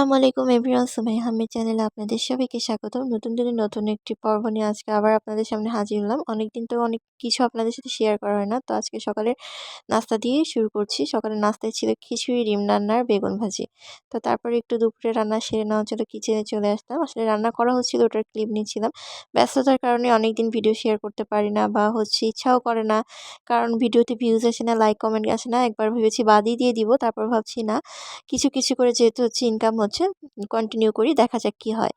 আসসালামু আলাইকুম এভরিওয়ান সুমাই আহমেদ চ্যানেলে আপনাদের সবাইকে স্বাগত নতুন দিনে নতুন একটি পর্ব নিয়ে আজকে আবার আপনাদের সামনে হাজির হলাম। অনেকদিন তো অনেক কিছু আপনাদের সাথে শেয়ার করা হয় না, তো আজকে সকালে নাস্তা দিয়ে শুরু করছি। সকালে নাস্তায় ছিল খিচুড়ি, ডিম রান্নার বেগুন ভাজি। তো তারপরে একটু দুপুরে রান্না সেরে নেওয়ার জন্য কিচেনে চলে আসতাম। আসলে রান্না করা হচ্ছিল, ওটার ক্লিপ নিয়েছিলাম ব্যস্ততার কারণে অনেকদিন ভিডিও শেয়ার করতে পারি না বা হচ্ছে ইচ্ছাও করে না। কারণ ভিডিওতে ভিউজ আসে না লাইক কমেন্ট আসে না। একবার ভেবেছি বাদই দিয়ে দিব, তারপর ভাবছি না। কিছু কিছু করে যেহেতু হচ্ছে ইনকাম হচ্ছে কন্টিনিউ করি, দেখা যাক কী হয়।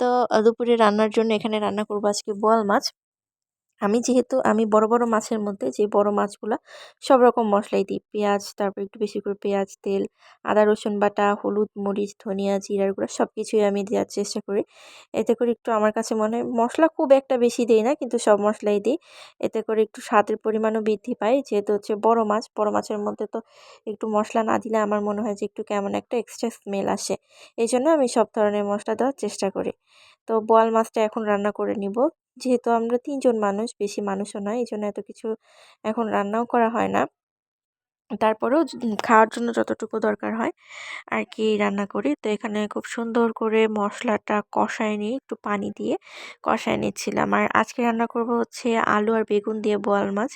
তো দুপুরে রান্নার জন্য এখানে রান্না করব আজকে বোয়াল মাছ। আমি যেহেতু, আমি বড় বড় মাছের মধ্যে যে বড় মাছগুলো সব রকম মশলাই দিই। পেঁয়াজ, তারপর একটু বেশি করে পেঁয়াজ, তেল, আদা, রসুন বাটা, হলুদ, মরিচ, ধনিয়া জিরার গুঁড়া সব কিছুই আমি দেওয়ার চেষ্টা করি। এতে করে একটু আমার কাছে মনে হয় মশলা খুব একটা বেশি দিই না, কিন্তু সব মশলাই দিই। এতে করে একটু স্বাদের পরিমাণও বৃদ্ধি পায়। যেহেতু হচ্ছে বড় মাছ, বড় মাছের মধ্যে তো একটু মশলা না দিলে আমার মনে হয় যে একটু কেমন একটা এক্সট্রা স্মেল আসে। এই জন্য আমি সব ধরনের মশলা দেওয়ার চেষ্টা করি। তো বোয়াল মাছটা এখন রান্না করে নিব। যেহেতু আমরা তিনজন মানুষ, বেশি মানুষও নয় এই জন্য এত কিছু এখন রান্নাও করা হয় না। তারপরেও খাওয়ার জন্য যতটুকু দরকার হয় আর কি রান্না করি। তো এখানে খুব সুন্দর করে মশলাটা কষায় নিয়ে একটু পানি দিয়ে কষায় নিচ্ছিলাম। আর আজকে রান্না করব হচ্ছে আলু আর বেগুন দিয়ে বোয়াল মাছ।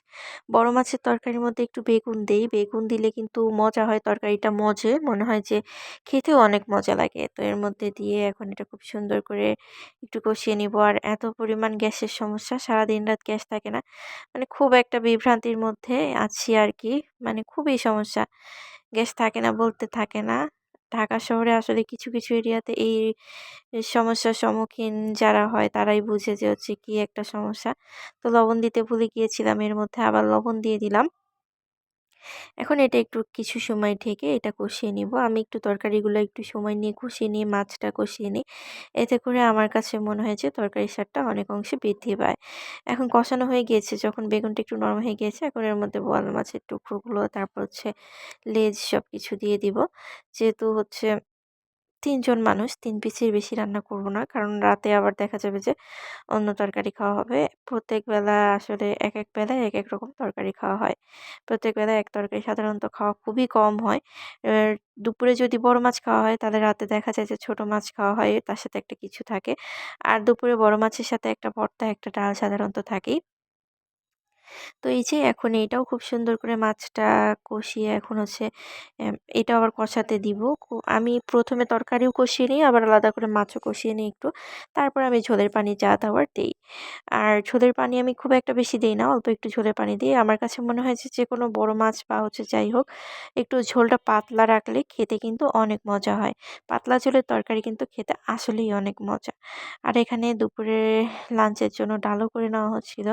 বড় মাছের তরকারির মধ্যে একটু বেগুন দেই। বেগুন দিলে কিন্তু মজা হয়, তরকারিটা মজে। মনে হয় যে খেতেও অনেক মজা লাগে। তো এর মধ্যে দিয়ে এখন এটা খুব সুন্দর করে একটু কষিয়ে নিব। আর এত পরিমাণ গ্যাসের সমস্যা সারা দিন রাত গ্যাস থাকে না। মানে খুব একটা বিভ্রান্তির মধ্যে আছি আর কি মানে খুবই সমস্যা। গ্যাস থাকে না, বলতে থাকে না। ঢাকা শহরে আসলে কিছু কিছু এরিয়াতে এই সমস্যার সম্মুখীন যারা হয় তারাই বুঝে যে হচ্ছে কি একটা সমস্যা। তো লবণ দিতে ভুলে গিয়েছিলাম, এর মধ্যে আবার লবণ দিয়ে দিলাম। এখন এটা একটু কিছু সময় ঢেকে এটা কষিয়ে নিব। আমি একটু তরকারিগুলো একটু সময় নিয়ে কষিয়ে নিয়ে মাছটা কষিয়ে নিই। এতে করে আমার কাছে মনে হয়েছে তরকারি স্বাদটা অনেক অংশে বৃদ্ধি পায়। এখন কষানো হয়ে গিয়েছে, যখন বেগুনটা একটু নরম হয়ে গিয়েছে, এখন এর মধ্যে বোয়াল মাছের টুকরোগুলো, তারপর হচ্ছে লেজ সব কিছু দিয়ে দিব। যেহেতু হচ্ছে তিনজন মানুষ, তিন পিসের বেশি রান্না করব না। কারণ রাতে আবার দেখা যাবে যে অন্য তরকারি খাওয়া হবে। প্রত্যেক বেলা আসলে এক এক বেলায় এক এক রকম তরকারি খাওয়া হয়। প্রত্যেক বেলায় এক তরকারি সাধারণত খাওয়া খুবই কম হয়। দুপুরে যদি বড় মাছ খাওয়া হয়, তাহলে রাতে দেখা যায় যে ছোট মাছ খাওয়া হয়, তার সাথে একটা কিছু থাকে। আর দুপুরে বড় মাছের সাথে একটা ভর্তা, একটা ডাল সাধারণত থাকেই। তো এই যে এখন এইটাও খুব সুন্দর করে মাছটা কষিয়ে এখন হচ্ছে এটা আবার কষাতে দিব। আমি প্রথমে তরকারিও কষিয়ে নিই, আবার আলাদা করে মাছও কষিয়ে নিই একটু। তারপর আমি ঝোলের পানি যা দেওয়ার দিই। আর ঝোলের পানি আমি খুব একটা বেশি দিই না, অল্প একটু ঝোলের পানি দিই। আমার কাছে মনে হয়েছে যে কোনো বড় মাছ বা হচ্ছে যাই হোক, একটু ঝোলটা পাতলা রাখলে খেতে কিন্তু অনেক মজা হয়। পাতলা ঝোলের তরকারি কিন্তু খেতে আসলেই অনেক মজা। আর এখানে দুপুরে লাঞ্চের জন্য ডালও করে নেওয়া হচ্ছিল।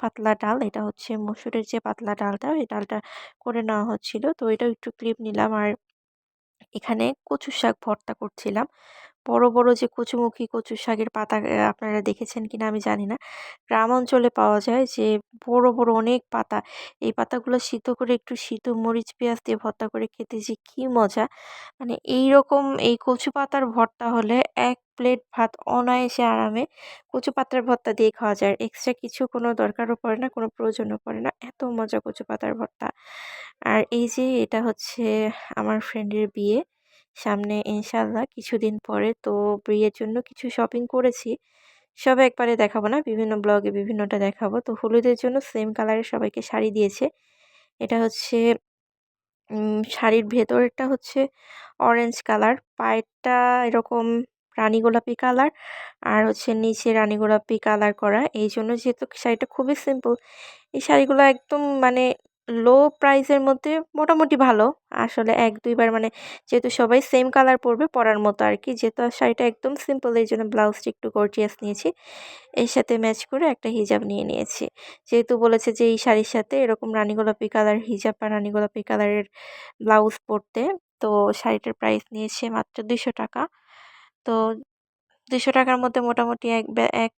পাতলা ডাল, এটা হচ্ছে মসুরের যে পাতলা ডালটা, ওই ডালটা করে নেওয়া হচ্ছিল। তো এটাও একটু ক্লিপ নিলাম। আর এখানে কচু শাক ভর্তা করছিলাম। বড় বড় যে কচুমুখী কচু শাকের পাতা আপনারা দেখেছেন কিনা আমি জানি না। গ্রাম অঞ্চলে পাওয়া যায় যে বড় বড় অনেক পাতা। এই পাতাগুলো সিদ্ধ করে একটু সিদ্ধ মরিচ, পেঁয়াজ দিয়ে ভর্তা করে খেতে যে কী মজা! মানে এই রকম এই কচু পাতার ভর্তা হলে এক প্লেট ভাত অনায়াসে আরামে কচু পাতার ভর্তা দিয়ে খাওয়া যায়। এক্সট্রা কিছু কোনো দরকারও পড়ে না, কোনো প্রয়োজনও পড়ে না। এত মজা কচু পাতার ভর্তা। আর এই যে এটা হচ্ছে আমার ফ্রেন্ডের বিয়ে। সামনে ইনশাল্লাহ কিছুদিন পরে তো বিয়ের জন্য কিছু শপিং করেছি। সব একবারে দেখাবো না, বিভিন্ন ব্লগে বিভিন্নটা দেখাবো। তো হলুদের জন্য সেম কালারের সবাইকে শাড়ি দিয়েছে। এটা হচ্ছে শাড়ির ভেতরটা হচ্ছে অরেঞ্জ কালার পায়েরটা এরকম রানী গোলাপি কালার আর হচ্ছে নিচে রানী গোলাপি কালার করা। এই জন্য যেহেতু শাড়িটা খুবই সিম্পল এই শাড়িগুলো একদম মানে লো প্রাইসের মধ্যে মোটামুটি ভালো। আসলে এক, দুইবার মানে যেহেতু সবাই সেম কালার পরবে পরার মতো আর কি যেহেতু শাড়িটা একদম সিম্পল এই জন্য ব্লাউজটা একটু গর্জিয়াস নিয়েছি। এর সাথে ম্যাচ করে একটা হিজাব নিয়ে নিয়েছি। যেহেতু বলেছে যে এই শাড়ির সাথে এরকম রানী গোলাপি কালার হিজাব বা রানী গোলাপি কালারের ব্লাউজ পরতে, তো শাড়িটার প্রাইস নিয়েছে মাত্র দুশো টাকা। তো দুশো টাকার মধ্যে মোটামুটি এক এক,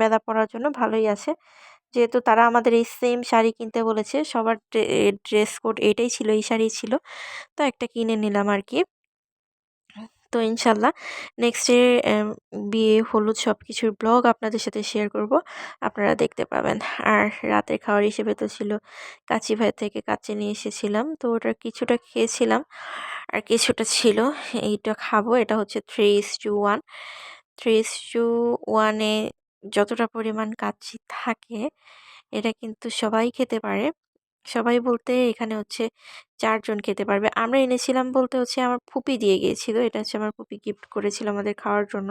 বেলা পরার জন্য ভালোই আছে। যেহেতু তারা আমাদের এই সেম শাড়ি কিনতে বলেছে, সবার ড্রেস কোড এটাই ছিল, এই শাড়ি ছিল। তো একটা কিনে নিলাম আর কি। তো ইনশাল্লাহ নেক্সট ডে বিয়ে, হলুদ সব কিছুর ব্লগ আপনাদের সাথে শেয়ার করব, আপনারা দেখতে পাবেন। আর রাতের খাওয়ার হিসেবে তো ছিল কাচি ভাই থেকে কাচি নিয়ে এসেছিলাম, তো ওটার কিছুটা খেয়েছিলাম। আর কিছুটা ছিল, এইটা খাব, এটা হচ্ছে three is two one three is two ওয়ানে যতটা পরিমাণ কাচ্চি থাকে, এটা কিন্তু সবাই খেতে পারে। সবাই বলতে এখানে হচ্ছে চারজন খেতে পারবে। আমরা এনেছিলাম বলতে হচ্ছে আমার ফুপি দিয়ে গিয়েছিল। এটা হচ্ছে আমার ফুপি গিফট করেছিল আমাদের খাওয়ার জন্য।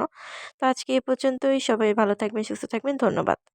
তো আজকে এ পর্যন্তই। সবাই ভালো থাকবেন, সুস্থ থাকবেন। ধন্যবাদ।